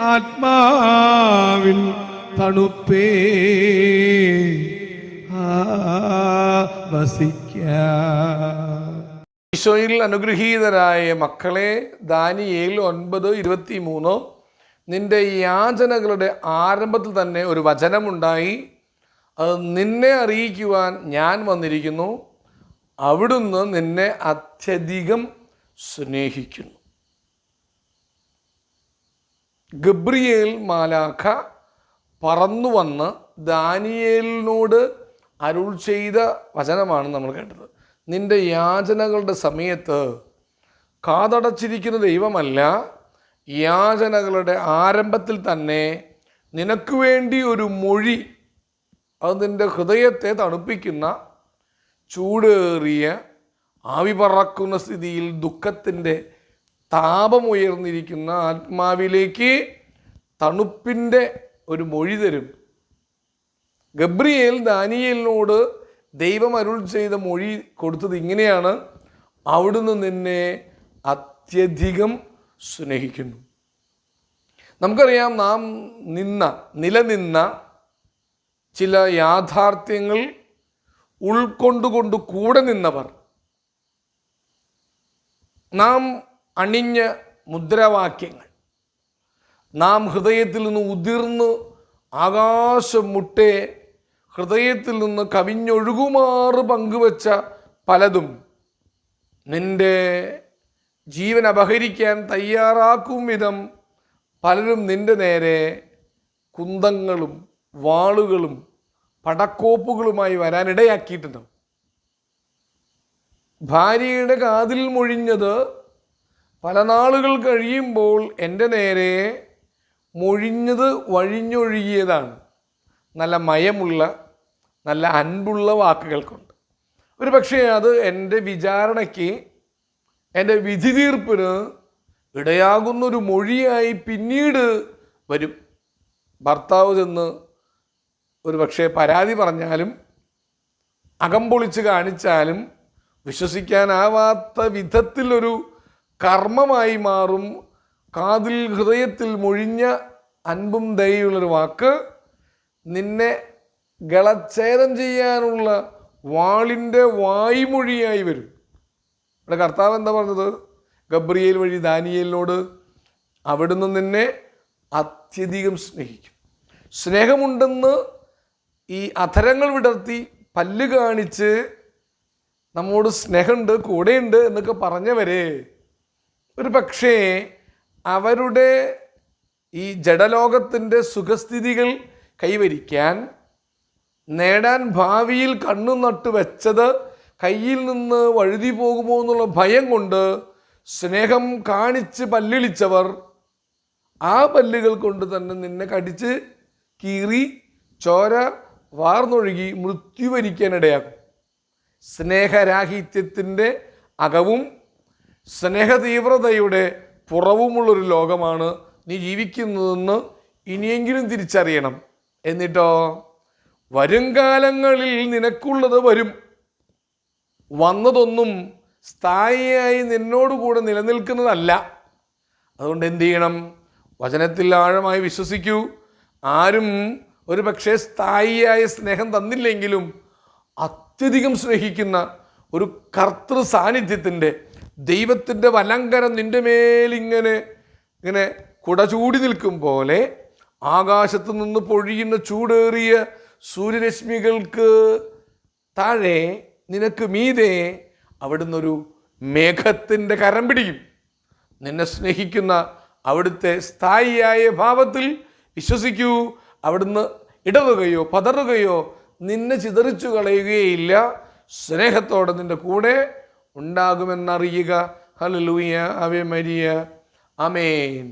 ആത്മാവിൻ തണുപ്പേ. ഈശോയിൽ അനുഗ്രഹീതരായ മക്കളെ ദാനിയേൽ ഒൻപത് ഇരുപത്തി മൂന്ന് നിന്റെ യാചനകളുടെ ആരംഭത്തിൽ തന്നെ ഒരു വചനമുണ്ടായി. അത് നിന്നെ അറിയിക്കുവാൻ ഞാൻ വന്നിരിക്കുന്നു. അവിടുന്ന് നിന്നെ അത്യധികം സ്നേഹിക്കുന്നു. ഗബ്രിയേൽ മാലാഖ പറന്നു വന്ന് ദാനിയേലിനോട് അരുൾ ചെയ്ത വചനമാണ് നമ്മൾ കേട്ടത്. നിന്റെ യാചനകളുടെ സമയത്ത് കാതടച്ചിരിക്കുന്ന ദൈവമല്ല യാചനകളുടെ ആരംഭത്തിൽ തന്നെ നിനക്ക് വേണ്ടി ഒരു മൊഴി അത് നിന്റെ ഹൃദയത്തെ തണുപ്പിക്കുന്ന ചൂടേറിയ ആവി പറക്കുന്ന സ്ഥിതിയിൽ ദുഃഖത്തിന്റെ താപമുയർന്നിരിക്കുന്ന ആത്മാവിലേക്ക് തണുപ്പിന്റെ ഒരു മൊഴി തരും. ഗബ്രിയേൽ ദാനിയേലിനോട് ദൈവം അരുൾ ചെയ്ത മൊഴി കൊടുത്തത് ഇങ്ങനെയാണ്. അവിടുന്ന് നിന്നെ അത്യധികം സ്നേഹിക്കുന്നു. നമുക്കറിയാം നാം നിന്ന നിലനിന്ന ചില യാഥാർത്ഥ്യങ്ങൾ ഉൾക്കൊണ്ടുകൊണ്ട് കൂടെ നിന്നവർ. നാം അണിഞ്ഞ മുദ്രാവാക്യങ്ങൾ. നാം ഹൃദയത്തിൽ നിന്ന് ഉതിർന്ന് ആകാശം മുട്ടെ ഹൃദയത്തിൽ നിന്ന് കവിഞ്ഞൊഴുകുമാറ് പങ്കുവച്ച പലതും നിന്റെ ജീവൻ അപഹരിക്കാൻ തയ്യാറാക്കും വിധം പലരും നിന്റെ നേരെ കുന്തങ്ങളും വാളുകളും പടക്കോപ്പുകളുമായി വരാനിടയാക്കിയിട്ടുണ്ടാവും ഭാര്യയുടെ കാതിൽ മൊഴിഞ്ഞത് പല നാളുകൾ കഴിയുമ്പോൾ എന്റെ നേരെ മൊഴിഞ്ഞത് വഴിഞ്ഞൊഴുകിയതാണ്. നല്ല മയമുള്ള നല്ല അൻപുള്ള വാക്കുകൾ കൊണ്ട് ഒരു പക്ഷേ അത് എന്റെ വിചാരണയ്ക്ക് എന്റെ വിധി തീർപ്പിന് ഇടയാകുന്നൊരു മൊഴിയായി പിന്നീട് വരും. ഭർത്താവ് ചെന്ന് ഒരു പക്ഷേ പരാതി പറഞ്ഞാലും അകം പൊളിച്ച് കാണിച്ചാലും വിശ്വസിക്കാനാവാത്ത വിധത്തിലൊരു കർമ്മമായി മാറും കാതിൽ ഹൃദയത്തിൽ മൊഴിഞ്ഞ അൻപും ദയുള്ളൊരു വാക്ക് നിന്നെ ഗളച്ഛേദം ചെയ്യാനുള്ള വാളിന്റെ വായ്മൊഴിയായി വരും. ഇവിടെ കർത്താവ് എന്താ പറഞ്ഞത്? ഗബ്രിയേൽ വഴി ദാനിയേലിനോട് അവിടുന്ന് നിന്നെ അത്യധികം സ്നേഹിക്കും. സ്നേഹമുണ്ടെന്ന് ഈ അധരങ്ങൾ വിടർത്തി പല്ല് കാണിച്ച് നമ്മോട് സ്നേഹമുണ്ട് കൂടെയുണ്ട് എന്നൊക്കെ പറഞ്ഞവരെ ഒരു പക്ഷേ അവരുടെ ഈ ജഡലോകത്തിന്റെ സുഖസ്ഥിതികൾ കൈവരിക്കാൻ നേടാൻ ഭാവിയിൽ കണ്ണു നട്ടു വെച്ചത് കയ്യിൽ നിന്ന് വഴുതി പോകുമോ എന്നുള്ള ഭയം കൊണ്ട് സ്നേഹം കാണിച്ച് പല്ലിളിച്ചവർ ആ പല്ലുകൾ കൊണ്ട് തന്നെ നിന്നെ കടിച്ച് കീറി ചോര വാർന്നൊഴുകി മൃത്യു വരിക്കാനിടയാക്കും സ്നേഹരാഹിത്യത്തിന്റെ അകവും സ്നേഹതീവ്രതയുടെ പുറവുമുള്ളൊരു ലോകമാണ് നീ ജീവിക്കുന്നതെന്ന് ഇനിയെങ്കിലും തിരിച്ചറിയണം. എന്നിട്ടോ? വരും കാലങ്ങളിൽ നിനക്കുള്ളത് വരും. വന്നതൊന്നും സ്ഥായിയായി നിന്നോടുകൂടെ നിലനിൽക്കുന്നതല്ല. അതുകൊണ്ട് എന്തു ചെയ്യണം? വചനത്തിൽ ആഴമായി വിശ്വസിക്കൂ. ആരും ഒരു പക്ഷേ സ്ഥായിയായ സ്നേഹം തന്നില്ലെങ്കിലും അത്യധികം സ്നേഹിക്കുന്ന ഒരു കർത്തൃ സാന്നിധ്യത്തിന്റെ ദൈവത്തിന്റെ വലങ്കരം നിന്റെ മേലിങ്ങനെ ഇങ്ങനെ കുട ചൂടി നിൽക്കും പോലെ ആകാശത്ത് നിന്ന് പൊഴിയുന്ന ചൂടേറിയ സൂര്യരശ്മികൾക്ക് താഴെ നിനക്ക് മീതെ അവിടുന്ന് ഒരു മേഘത്തിന്റെ കരം പിടിക്കും നിന്നെ സ്നേഹിക്കുന്ന അവിടുത്തെ സ്ഥായിയായ ഭാവത്തിൽ വിശ്വസിക്കൂ. അവിടുന്ന് ഇടറുകയോ പതറുകയോ നിന്നെ ചിതറിച്ചു കളയുകയില്ല. സ്നേഹത്തോടെ നിന്റെ കൂടെ ഉണ്ടാകുമെന്നറിയുക. ഹലലൂയ അവേ മരിയ അമേൻ